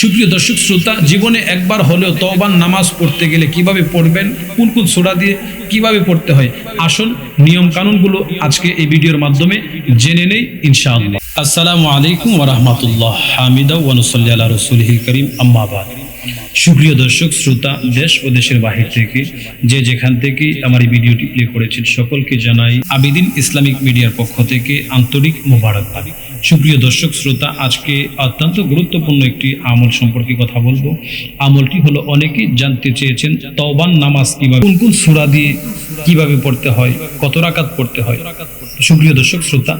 সুপ্রিয় দর্শক শ্রোতা, জীবনে একবার হলেও তওবান নামাজ পড়তে গেলে কীভাবে পড়বেন, কোন কোন সোরা দিয়ে কীভাবে পড়তে হয় আসল নিয়ম কানুনগুলো আজকে এই ভিডিওর মাধ্যমে জেনে নেই ইনশাআল্লাহ। আসসালামু আলাইকুম ওয়া রাহমাতুল্লাহ হামিদা ওয়া নুসাল্লি আলা রাসূলিহিল কারীম, আম্মা বাদ। সুপ্রিয় দর্শক শ্রোতা, দেশ ও দেশের বাহির থেকে যে যেখান থেকে আমার এই ভিডিওটি প্লে করেছেন, সকলকে জানাই আবিদিন ইসলামিক মিডিয়ার পক্ষ থেকে আন্তরিক মোবারকবাদ। সুপ্রিয় দর্শক, শ্রোতা, আজকে অত্যন্ত গুরুত্বপূর্ণ একটি আমল সম্পর্কে কথা বলব। আমলটি হলো, অনেকেই জানতে চেয়েছেন তওবান নামাজ কীভাবে, কোন কোন সূরা দিয়ে কীভাবে পড়তে হয়, কত রাকাত পড়তে হয়। সুপ্রিয় দর্শক, শ্রোতা,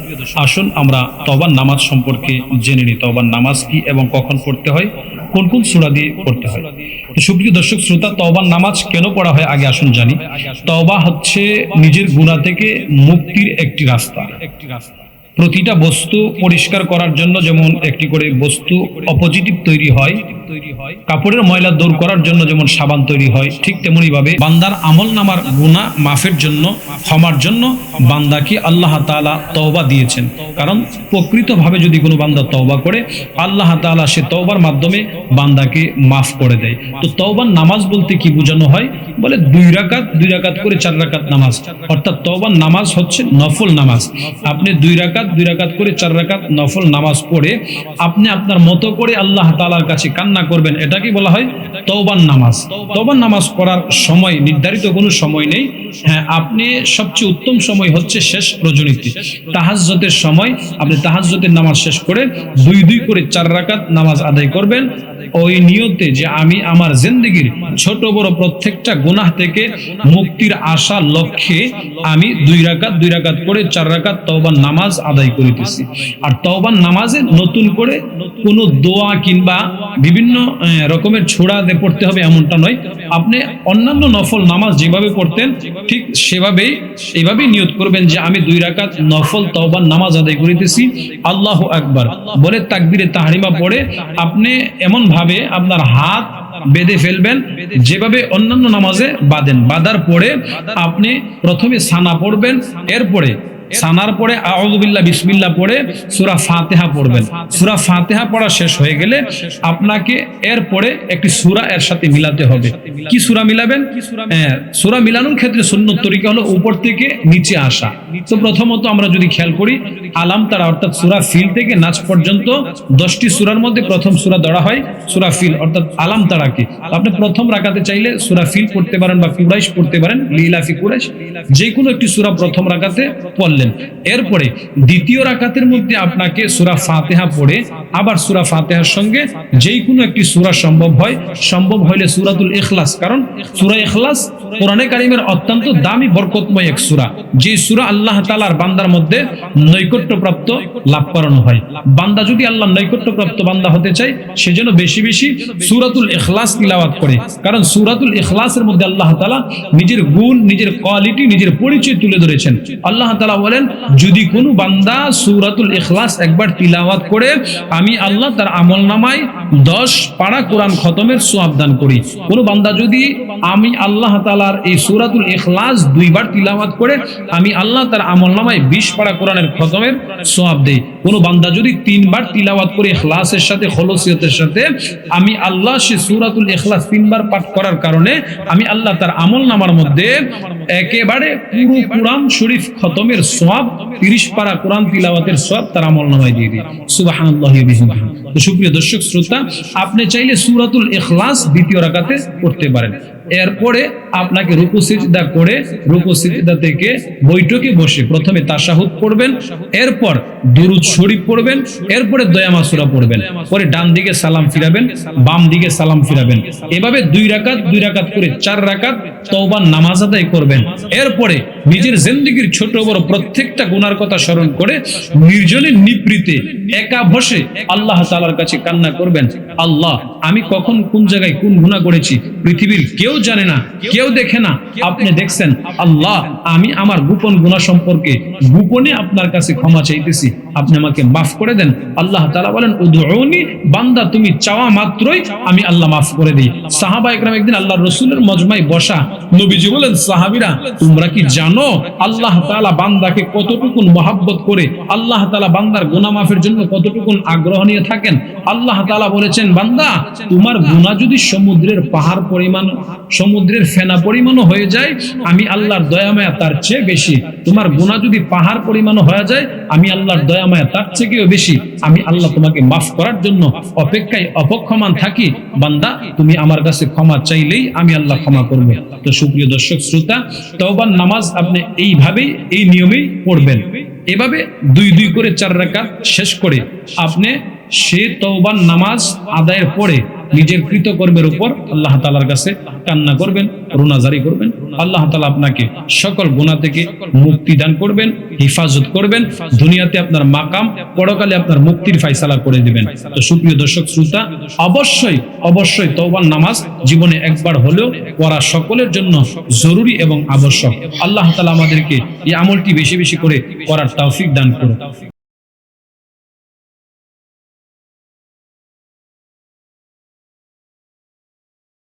আসুন আমরা তওবান নামাজ সম্পর্কে জেনে নিই তওবান নামাজ কি এবং কখন পড়তে হয়, কোন কোন সুরা দিয়ে পড়তে হয়। তো সুপ্রিয় দর্শক, শ্রোতা, তওবার নামাজ কেন পড়া হয় আগে আসুন জানি। তওবা হচ্ছে নিজের গুনাহ থেকে মুক্তির একটি রাস্তা একটি রাস্তা। প্রতিটা বস্তু পরিষ্কার করার জন্য যেমন একটি করে বস্তু অপজিটিভ তৈরি হয় তৈরি হয়। কাপড়ের ময়লা দূর করার জন্য যেমন সাবান তৈরি হয়, ঠিক তেমনি ভাবে বান্দার আমল নামার গুণা মাফের জন্য, ক্ষমার জন্য বান্দাকে আল্লাহ তাআলা তওবা দিয়েছেন। কারণ প্রকৃতভাবে যদি কোনো বান্দা তওবা করে, আল্লাহ তাআলা সে তওবার মাধ্যমে বান্দাকে মাফ করে দেয়। তো তওবার নামাজ বলতে কি বোঝানো হয়? বলে দুই রাকাত দুই রাকাত করে চার রাকাত নামাজ। অর্থাৎ তওবার নামাজ হচ্ছে নফল নামাজ। আপনি দুই রাকাত দুই রাকাত করে চার রাকাত নফল নামাজ পড়ে, আপনি আপনার মতো করে আল্লাহ তাআলার কাছে কান্না করবেন। এটাকে বলা হয়? তওবার নামাজ। তওবার নামাজ পড়ার সময়, নির্ধারিত কোনো সময় নেই। হ্যাঁ আপনি সবচেয়ে উত্তম সময় হচ্ছে শেষ রজনীতি। তাহাজ্জতের সময় আপনি তাহাজ্জতের নামাজ শেষ করে দুই দুই করে চার রাকাত নামাজ আদায় করবেন। ওই নিয়তে যে আমি আমার জিন্দগির ছোট বড় প্রত্যেকটা গুনাহ থেকে মুক্তির আশা লক্ষ্যে আমি দুই রাকাত দুই রাকাত করে চার রাকাত তওবার নামাজ আদায় করিতেছি। আর তওবার নামাজে নতুন করে কোনো দোয়া কিংবা বিভিন্ন আহ, রকমের ছোড়া পড়তে হবে এমনটা নয়। আপনি অন্যান্য নফল নামাজ যেভাবে পড়তেন ঠিক সেভাবেই এইভাবেই নিয়ত করবেন যে আমি দুই রাকাত নফল তওবার নামাজ আদায় করিতেছি। আল্লাহ আকবার। বলে তাকবিরে তাহরিমা পড়ে আপনি এমন ভাবে আপনার হাত বেঁধে ফেলবেন যেভাবে অন্যান্য নামাজে বাঁধেন। বাঁধার পরে আপনি প্রথমে সানা পড়বেন এরপরে সানার পরে আউযুবিল্লাহ বিসমিল্লাহ পড়ে সূরা ফাতিহা পড়বেন। সূরা ফাতিহা পড়া শেষ হয়ে গেলে আপনাকে এরপরে একটি সূরা এর সাথে মিলাতে হবে। কি সূরা মিলাবেন? সূরা মিলানোর ক্ষেত্রে সুন্নত তরিকা হলো উপর থেকে নিচে আসা। তো প্রথমত আমরা যদি খেয়াল করি, আলাম তারা অর্থাৎ সূরা ফিল থেকে নাচ পর্যন্ত দশটি সূরার মধ্যে প্রথম সূরা ধরা হয় সূরা ফিল, অর্থাৎ আলাম তারাকে। আপনি প্রথম রাকাতে চাইলে সূরা ফিল পড়তে পারেন বা কুরাইশ পড়তে পারেন, লিলাফি কুরাইশ। যে কোনো একটি সূরা প্রথম রাকাতে পড়লেন এরপরে দ্বিতীয় রাকাতের মধ্যে আপনাকে সূরা ফাতিহা পড়ে আবার সূরা ফাতিহার সঙ্গে যেই কোনো একটি সূরা সম্ভব হয়, সম্ভব হইলে সূরাতুল ইখলাস। কারণ সূরা ইখলাস কোরআনে কারিমের অত্যন্ত দামি, বরকতময় এক সূরা। যে সূরা আল্লাহ তাআলার বান্দার মধ্যে নৈকট্যপ্রাপ্ত লাভ করানো হয়। বান্দা যদি আল্লাহ নৈকট্যপ্রাপ্ত বান্দা হতে চায় সেজন্য বেশি বেশি সুরাতুল ইখলাস তিলাওয়াত করে। কারণ সুরাতুল ইখলাসের মধ্যে আল্লাহ তালা নিজের গুণ, নিজের কোয়ালিটি নিজের পরিচয় তুলে ধরেছেন। আল্লাহ তাআলা বলেন, যদি কোনো বান্দা সূরাতুল ইখলাস একবার তিলাওয়াত করে, আমি আল্লাহ তার আমল নামায় দশ পাড়া কোরআন খতমের সোয়াব করি। কোনো বান্দা যদি আমি আল্লাহ তাআলার এই সূরাতুল ইখলাস দুইবার তিলাওয়াত করে, আমি আল্লাহ তার আমল নামায় বিশ পাড়া কোরআনের খতমের সোয়াব দেই। কোনো বান্দা যদি তিনবার তিলাওয়াত করে ইখলাসের সাথে, খলসিয়তের সাথে, আমি আল্লাহ সে সূরাতুল ইখলাস তিনবার পাঠ করার কারণে, আমি আল্লাহ তার আমল নামার মধ্যে একেবারে পুরো কোরআন শরীফ খতমের সব তিরিশ পারা কোরআন তিলাওয়াতের সব তার আমল নামায় দিয়ে দিই তো সুপ্রিয় দর্শক, শ্রোতা, আপনি চাইলে সুরাতুল এখলাস দ্বিতীয় রাকাতে পড়তে পারেন। এরপরে আপনাকে রুকু সিজদা করে রুকু সিজদা থেকে বৈঠকে বসে প্রথমে তাশাহুদ পড়বেন, এরপর দুরুদ শরীফ পড়বেন, এরপরে দয়ামা সূরা পড়বেন। পরে ডান দিকে সালাম ফিরাবেন, বাম দিকে সালাম ফিরাবেন। এভাবে দুই রাকাত দুই রাকাত করে চার রাকাত তওবার নামাজ আদায় করবেন। এরপরে নিজের জিন্দেগীর ছোট বড় প্রত্যেকটা গুনার কথা স্মরণ করে নির্জনে নিবৃতে একা বসে আল্লাহ তাআলার কাছে কান্না করবেন, আল্লাহ, আমি কখন কোন জায়গায় কোন গুনাহ করেছি? পৃথিবীর কেউ কেউ জানে না, কেউ দেখে না। আপনি দেখছেন, আল্লাহ, আমি আমার গোপন গুণা সম্পর্কে গোপনে আপনার কাছে ক্ষমা চাইতেছি। আপনি আমাকে মাফ করে দেন। আল্লাহ তাআলা বলেন, উদউনি, বান্দা, তুমি চাওয়া মাত্রই আমি আল্লাহ মাফ করে দিই। সাহাবা একরাম একদিন আল্লাহ রসুলের মজমায় বসা, নবীজি বলেন, সাহাবিরা, তোমরা কি জানো আল্লাহ তাআলা বান্দাকে কতটুকু মহাব্বত করে, আল্লাহ তাআলা বান্দার গুনাহ মাফের জন্য কতটুকু আগ্রহ নিয়ে থাকেন? আল্লাহ তাআলা বলেছেন, বান্দা, তোমার গুনাহ যদি সমুদ্রের পাহাড় পরিমাণ সমুদ্রের ফেনা পরিমাণও হয়ে যায়, আমি আল্লাহর দয়ামায়া তার চেয়ে বেশি। তোমার গুণা যদি পাহাড় পরিমাণ হয়ে যায়, আমি আল্লাহর দয়ামায়া তার চেয়েও বেশি। আমি আল্লাহ তোমাকে মাফ করার জন্য অপেক্ষায় অপক্ষমান থাকি। বান্দা, তুমি আমার কাছে ক্ষমা চাইলেই আমি আল্লাহ ক্ষমা করব। তো সুপ্রিয় দর্শক, শ্রোতা, তওবার নামাজ আপনি এইভাবেই, এই নিয়মেই পড়বেন। এভাবে দুই দুই করে চার রাকাত শেষ করে আপনি সে তওবার নামাজ আদায়ের পরে নিজের কৃতকর্মের উপর আল্লাহ তালার কাছে কান্না করবেন, রোনাজারি করবেন। আল্লাহ তালা আপনাকে সকল গুণা থেকে মুক্তি দান করবেন, হিফাজত করবেন। দুনিয়াতে আপনার মাকাম পরকালে আপনার মুক্তির ফাইসালা করে দিবেন। তো সুপ্রিয় দর্শক, শ্রোতা, অবশ্যই অবশ্যই তওবার নামাজ জীবনে একবার হলেও পড়া সকলের জন্য জরুরি এবং আবশ্যক। আল্লাহ তালা আমাদেরকে এই আমলটি বেশি বেশি করে করার তৌফিক দান করুন